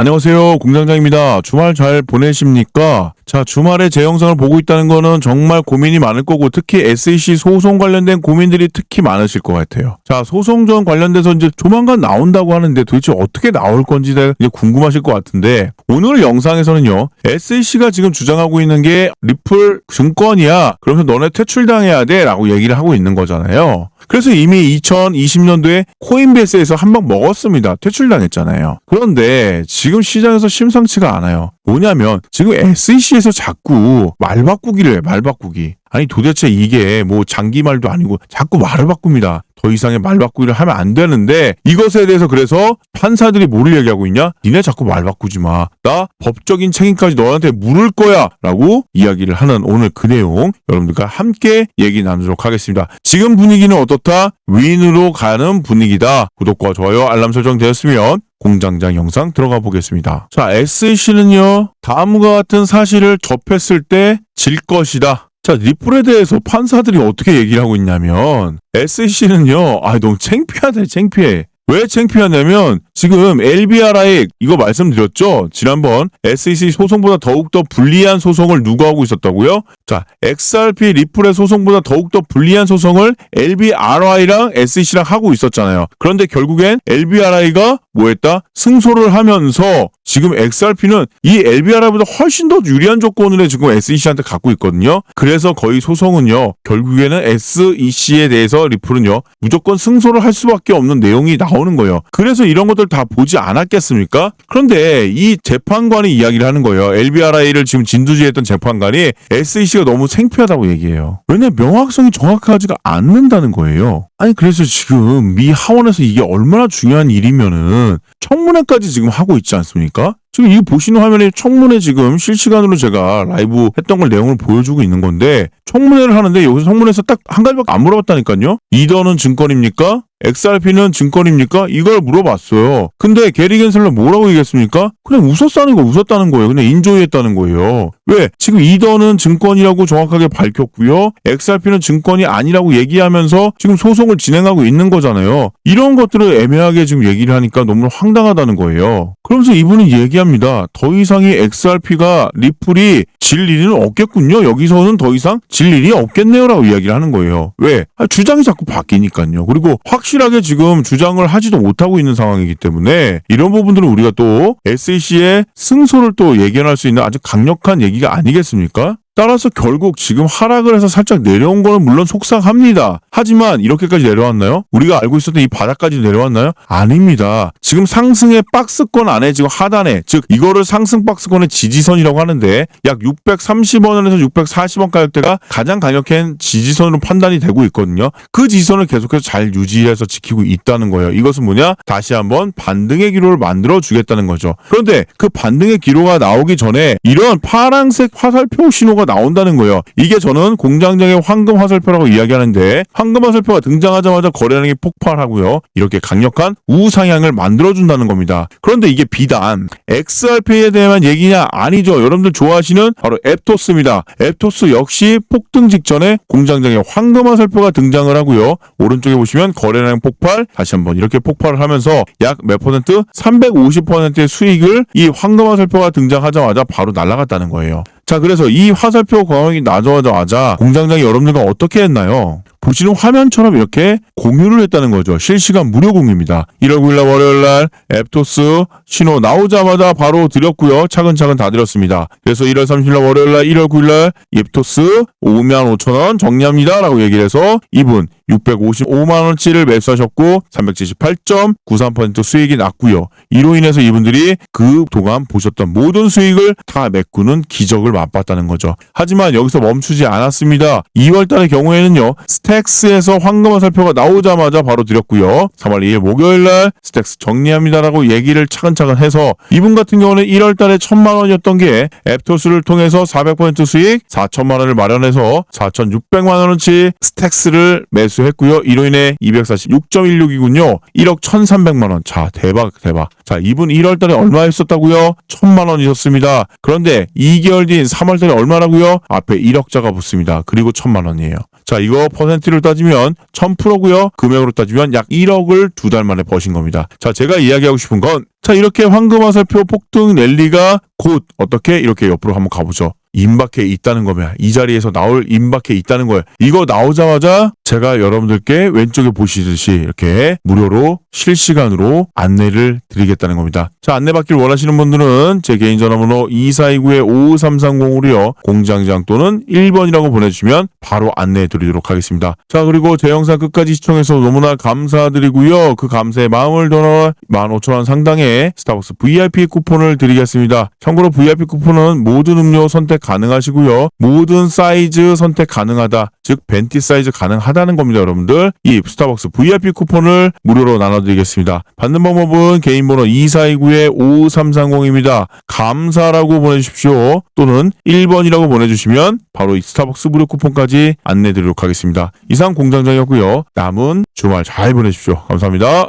안녕하세요. 공장장입니다. 주말 잘 보내십니까? 자, 주말에 제 영상을 보고 있다는 거는 정말 고민이 많을 거고 특히 SEC 소송 관련된 고민들이 특히 많으실 것 같아요. 자, 소송전 관련돼서 이제 조만간 나온다고 하는데 도대체 어떻게 나올 건지 이제 궁금하실 것 같은데 오늘 영상에서는요. SEC가 지금 주장하고 있는 게 리플 증권이야. 그러면서 너네 퇴출당해야 돼. 라고 얘기를 하고 있는 거잖아요. 그래서 이미 2020년도에 코인베이스에서 한 방 먹었습니다. 퇴출당했잖아요. 그런데 지금 시장에서 심상치가 않아요. 뭐냐면 지금 SEC에서 자꾸 말 바꾸기를 해, 말 바꾸기. 아니 도대체 이게 뭐 장기말도 아니고 자꾸 말을 바꿉니다. 더 이상의 말 바꾸기를 하면 안 되는데 이것에 대해서 그래서 판사들이 뭐를 얘기하고 있냐? 니네 자꾸 말 바꾸지 마. 나 법적인 책임까지 너한테 물을 거야. 라고 이야기를 하는 오늘 그 내용 여러분들과 함께 얘기 나누도록 하겠습니다. 지금 분위기는 어떻다? 윈으로 가는 분위기다. 구독과 좋아요, 알람 설정 되었으면 공장장 영상 들어가 보겠습니다. 자, SEC는요, 다음과 같은 사실을 접했을 때 질 것이다. 자, 리플에 대해서 판사들이 어떻게 얘기를 하고 있냐면, SEC는요, 아, 너무 창피하다, 창피해. 왜 창피하냐면, 지금 LBRI, 이거 말씀드렸죠? 지난번 SEC 소송보다 더욱더 불리한 소송을 누가 하고 있었다고요? 자, XRP 리플의 소송보다 더욱더 불리한 소송을 LBRI랑 SEC랑 하고 있었잖아요. 그런데 결국엔 LBRI가 뭐 했다? 승소를 하면서 지금 XRP는 이 LBRI보다 훨씬 더 유리한 조건을 지금 SEC한테 갖고 있거든요. 그래서 거의 소송은요. 결국에는 SEC에 대해서 리플은요. 무조건 승소를 할 수밖에 없는 내용이 나오는 거예요. 그래서 이런 것들 다 보지 않았겠습니까? 그런데 이 재판관이 이야기를 하는 거예요. LBRI를 지금 진두지했던 재판관이 SEC가 너무 창피하다고 얘기해요. 왜냐 명확성이 정확하지가 않는다는 거예요. 아니 그래서 지금 미 하원에서 이게 얼마나 중요한 일이면은 청문회까지 지금 하고 있지 않습니까? 지금 이 보시는 화면에 청문회 지금 실시간으로 제가 라이브 했던 걸 내용을 보여주고 있는 건데 청문회를 하는데 여기서 청문회에서 딱 한 가지밖에 안 물어봤다니까요. 이더는 증권입니까? XRP는 증권입니까? 이걸 물어봤어요. 근데 게리 겐슬러 뭐라고 얘기했습니까? 그냥 웃었다는 거 웃었다는 거예요. 그냥 인조이했다는 거예요. 왜? 지금 이더는 증권이라고 정확하게 밝혔고요. XRP는 증권이 아니라고 얘기하면서 지금 소송을 진행하고 있는 거잖아요. 이런 것들을 애매하게 지금 얘기를 하니까 너무 황당하다는 거예요. 그러면서 이분은 얘기 합니다. 더 이상의 XRP가 리플이 질 일은 없겠군요. 여기서는 더 이상 질 일이 없겠네요라고 이야기를 하는 거예요. 왜? 아, 주장이 자꾸 바뀌니까요. 그리고 확실하게 지금 주장을 하지도 못하고 있는 상황이기 때문에 이런 부분들은 우리가 또 SEC의 승소를 또 예견할 수 있는 아주 강력한 얘기가 아니겠습니까? 따라서 결국 지금 하락을 해서 살짝 내려온 거는 물론 속상합니다. 하지만 이렇게까지 내려왔나요? 우리가 알고 있었던 이 바닥까지 내려왔나요? 아닙니다. 지금 상승의 박스권 안에 지금 하단에 즉 이거를 상승 박스권의 지지선이라고 하는데 약 630원에서 640원 가격대가 가장 강력한 지지선으로 판단이 되고 있거든요. 그 지지선을 계속해서 잘 유지해서 지키고 있다는 거예요. 이것은 뭐냐? 다시 한번 반등의 기로를 만들어 주겠다는 거죠. 그런데 그 반등의 기로가 나오기 전에 이런 파란색 화살표 신호가 나온다는 거예요. 이게 저는 공장장의 황금 화살표라고 이야기하는데 황금 화살표가 등장하자마자 거래량이 폭발하고요. 이렇게 강력한 우상향을 만들어준다는 겁니다. 그런데 이게 비단 XRP에 대한 얘기냐? 아니죠. 여러분들 좋아하시는 바로 앱토스입니다. 앱토스 역시 폭등 직전에 공장장의 황금 화살표가 등장을 하고요. 오른쪽에 보시면 거래량 폭발 다시 한번 이렇게 폭발을 하면서 약 몇 퍼센트? 350%의 수익을 이 황금 화살표가 등장하자마자 바로 날아갔다는 거예요. 자, 그래서 이 화살표 광역이 나자마자 공장장이 여러분들과 어떻게 했나요? 보시는 화면처럼 이렇게 공유를 했다는 거죠. 실시간 무료 공유입니다. 1월 9일 날 월요일 날 앱토스 신호 나오자마자 바로 드렸고요. 차근차근 다 드렸습니다. 그래서 1월 30일 날 월요일 날 1월 9일 날 앱토스 5만 5천 원 정리합니다. 라고 얘기를 해서 이분 655만 원치를 매수하셨고 378.93% 수익이 났고요. 이로 인해서 이분들이 그 동안 보셨던 모든 수익을 다 메꾸는 기적을 맛봤다는 거죠. 하지만 여기서 멈추지 않았습니다. 2월 달의 경우에는요. 스 택스에서 황금 화 살표가 나오자마자 바로 드렸고요. 3월 2일 목요일 날 스택스 정리합니다라고 얘기를 차근차근 해서 이분 같은 경우는 1월 달에 1000만 원이었던 게 앱토스를 통해서 400% 수익 4천만 원을 마련해서 4,600만 원어치 스택스를 매수했고요. 이로 인해 246.16이군요. 1억 1,300만 원. 자, 대박 대박. 자, 이분 1월 달에 얼마 했었다고요? 1000만 원이셨습니다. 그런데 2개월 뒤인 3월 달에 얼마라고요? 앞에 1억자가 붙습니다. 그리고 1000만 원이에요. 자, 이거 퍼센트로 따지면 1000%고요. 금액으로 따지면 약 1억을 두 달 만에 버신 겁니다. 자, 제가 이야기하고 싶은 건 자, 이렇게 황금화살표 폭등 랠리가 곧 어떻게 이렇게 옆으로 한번 가보죠. 임박해 있다는 거면 이 자리에서 나올 임박해 있다는 거예요. 이거 나오자마자 제가 여러분들께 왼쪽에 보시듯이 이렇게 무료로 실시간으로 안내를 드리겠다는 겁니다. 자, 안내 받길 원하시는 분들은 제 개인 전화번호 2429-55330으로요. 공장장 또는 1번이라고 보내주시면 바로 안내해 드리도록 하겠습니다. 자, 그리고 제 영상 끝까지 시청해서 너무나 감사드리고요. 그 감사의 마음을 전화 15,000원 상당의 스타벅스 VIP 쿠폰을 드리겠습니다. 참고로 VIP 쿠폰은 모든 음료 선택 가능하시고요. 모든 사이즈 선택 가능하다. 즉 벤티 사이즈 가능하다는 겁니다, 여러분들. 이 스타벅스 VIP 쿠폰을 무료로 나눠드리겠습니다. 받는 방법은 개인 번호 2429-5330입니다. 감사라고 보내주십시오. 또는 1번이라고 보내주시면 바로 이 스타벅스 무료 쿠폰까지 안내드리도록 하겠습니다. 이상 공장장이었고요. 남은 주말 잘 보내십시오. 감사합니다.